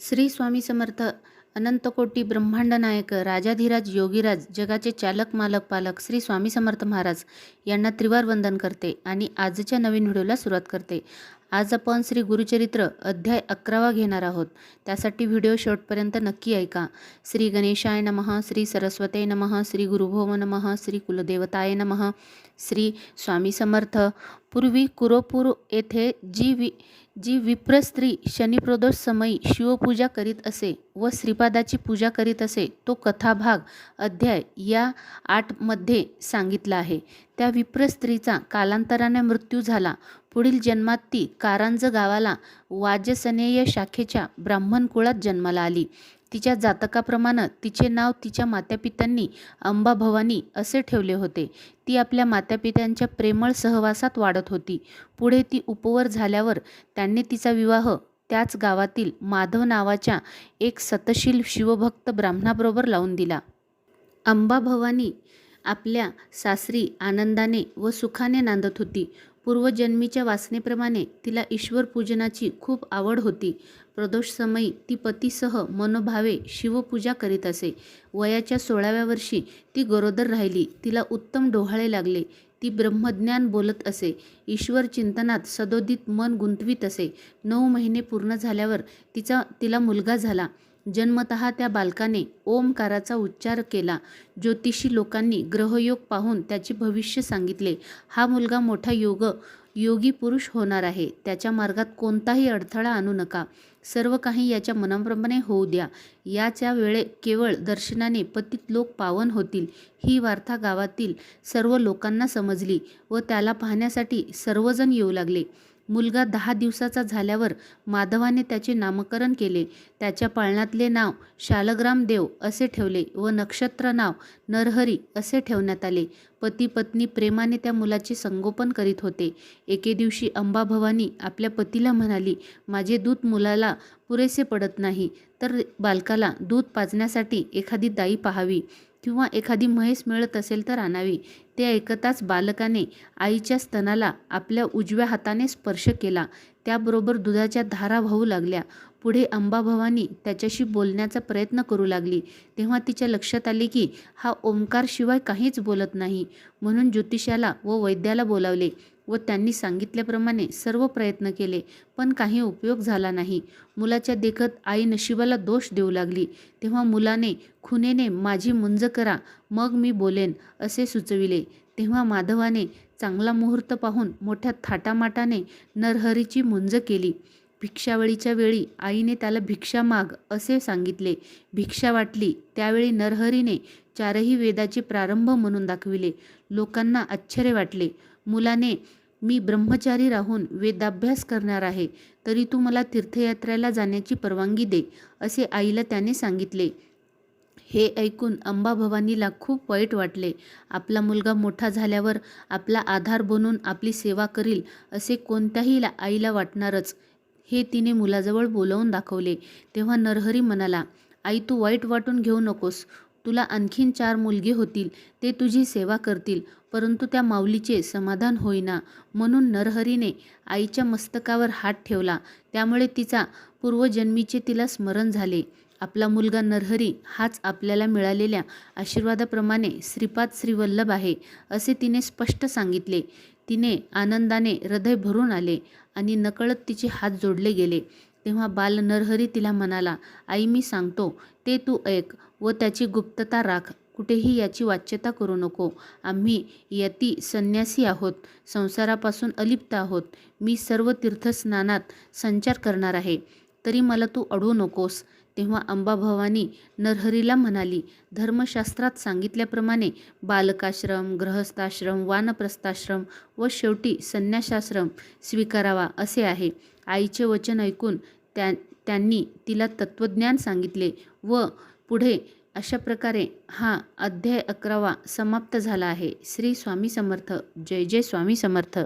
श्री स्वामी समर्थ अनंतकोटी ब्रह्मांड नायक राजाधिराज योगीराज जगाचे चालक मालक पालक श्री स्वामी समर्थ महाराज यांना त्रिवार वंदन करते आणि आजच्या नवीन व्हिडिओला सुरुवात करते. आज आपण श्री गुरुचरित्र अध्याय अकरावा घेणार आहोत. त्यासाठी व्हिडिओ शेवटपर्यंत नक्की ऐका. श्री गणेशाय नमः श्री सरस्वते नमः श्री गुरुभोम नमः श्री कुलदेवताय नमः श्री स्वामी समर्थ. पूर्वी कुरोपूर येथे जी वि जी विप्र स्त्री शनिप्रदोष समयी शिवपूजा करीत असे व श्रीपादाची पूजा करीत असे तो कथाभाग अध्याय या आठमध्ये सांगितला आहे. त्या विप्र स्त्रीचा कालांतराने मृत्यू झाला. पुढील जन्मात ती कारंज गावाला वाजसनेय शाखेच्या ब्राह्मण कुळात जन्माला आली. तिच्या जातकाप्रमाणे तिचे नाव तिच्या मातापित्यांनी अंबाभवानी असे ठेवले होते. ती आपल्या मातापित्यांच्या प्रेमळ सहवासात वाढत होती. पुढे ती उपवर झाल्यावर त्यांनी तिचा विवाह त्याच गावातील माधव नावाच्या एक सतशील शिवभक्त ब्राह्मणाबरोबर लावून दिला. अंबाभवानी आपल्या सासरी आनंदाने व सुखाने नांदत होती. पूर्वजन्मीच्या वासनेप्रमाणे तिला ईश्वर पूजनाची खूप आवड होती. प्रदोष समयी ती पतीसह मनोभावे शिवपूजा करीत असे. वयाच्या सोळाव्या वर्षी ती गरोदर राहिली. तिला उत्तम डोहाळे लागले. ती ब्रह्मज्ञान बोलत असे. ईश्वर चिंतनात सदोदित मन गुंतवीत असे. नऊ महिने पूर्ण झाल्यावर तिचा तिला मुलगा झाला. जन्मत त्या बालकाने ओमकाराचा उच्चार केला. ज्योतिषी लोकांनी ग्रहयोग पाहून त्याचे भविष्य सांगितले. हा मुलगा मोठा योग योगी पुरुष होणार आहे. त्याच्या मार्गात कोणताही अडथळा आणू नका. सर्व काही याच्या मनाप्रमाणे होऊ द्या. याच्या वेळे केवळ दर्शनाने पतित लोक पावन होतील ही वार्ता गावातील सर्व लोकांना समजली व त्याला पाहण्यासाठी सर्वजण येऊ लागले. मुलगा दहा दिवसाचा झाल्यावर माधवाने त्याचे नामकरण केले. त्याच्या पाळण्यातले नाव शालग्राम देव असे ठेवले व नक्षत्र नाव नरहरी असे ठेवण्यात आले. पती पत्नी प्रेमाने त्या मुलाचे संगोपन करीत होते. एके दिवशी अंबाभवानी आपल्या पतीला म्हणाली माझे दूध मुलाला पुरेसे पडत नाही तर बालकाला दूध पाजण्यासाठी एखादी दाई पाहावी. किंवा एखादी म्हैस मिळत असेल तर आणावी. ते ऐकताच बालकाने आईच्या स्तनाला आपल्या उजव्या हाताने स्पर्श केला. त्याबरोबर दुधाच्या धारा वाहू लागल्या. पुढे अंबाभवानी त्याच्याशी बोलण्याचा प्रयत्न करू लागली. तेव्हा तिच्या लक्षात आले की हा ओंकारशिवाय काहीच बोलत नाही. म्हणून ज्योतिषाला व वैद्याला बोलावले व त्यांनी सांगितल्याप्रमाणे सर्व प्रयत्न केले पण काही उपयोग झाला नाही. मुलाच्या देखत आई नशिबाला दोष देऊ लागली. तेव्हा मुलाने खुनेने माझी मुंज करा मग मी बोलेन असे सुचविले. तेव्हा माधवाने चांगला मुहूर्त पाहून मोठ्या थाटामाटाने नरहरीची मुंज केली. भिक्षावळीच्या वेळी आईने त्याला भिक्षा माग असे सांगितले. भिक्षा वाटली. त्यावेळी नरहरीने चारही वेदाचे प्रारंभ म्हणून दाखविले. लोकांना आश्चर्य वाटले. मुलाने मी ब्रह्मचारी राहून वेदाभ्यास करणार आहे. तरी तू मला तीर्थयात्रेला जाण्याची परवानगी दे असे आईला त्याने सांगितले. हे ऐकून अंबाभवानीला खूप वाईट वाटले. आपला मुलगा मोठा झाल्यावर आपला आधार बनून आपली सेवा करील असे कोणत्याही आईला वाटणारच. हे तिने मुलाजवळ बोलवून दाखवले. तेव्हा नरहरी म्हणाला आई तू वाईट वाटून घेऊ नकोस. तुला आणखीन चार मुलगे होतील. ते तुझी सेवा करतील. परंतु त्या माऊलीचे समाधान होईना. म्हणून नरहरीने आईच्या मस्तकावर हात ठेवला. त्यामुळे तिचा पूर्वजन्मीचे तिला स्मरण झाले. आपला मुलगा नरहरी हाच आपल्याला मिळालेल्या आशीर्वादाप्रमाणे श्रीपाद श्रीवल्लभ आहे असे तिने स्पष्ट सांगितले. तिने आनंदाने हृदय भरून आले. आणि नकळत तिचे हात जोडले गेले. तेव्हा बाल नरहरी तिला म्हणाला आई मी सांगतो ते तू ऐक व त्याची गुप्तता राख. कुठेही याची वाच्यता करू नको. आम्ही यती संन्यासी आहोत. संसारापासून अलिप्त आहोत. मी सर्व तीर्थस्नानात संचार करणार आहे. तरी मला तू अडवू नकोस. तेव्हा अंबाभवानी नरहरीला म्हणाली धर्मशास्त्रात सांगितल्याप्रमाणे बालकाश्रम ग्रहस्थाश्रम वानप्रस्थाश्रम व शेवटी संन्यासाश्रम स्वीकारावा असे आहे. आईचे वचन ऐकून त्या त्यांनी तिला तत्त्वज्ञान सांगितले व पुढे अशा प्रकारे हा अध्याय अकरावा समाप्त झाला आहे. श्री स्वामी समर्थ. जय जय स्वामी समर्थ.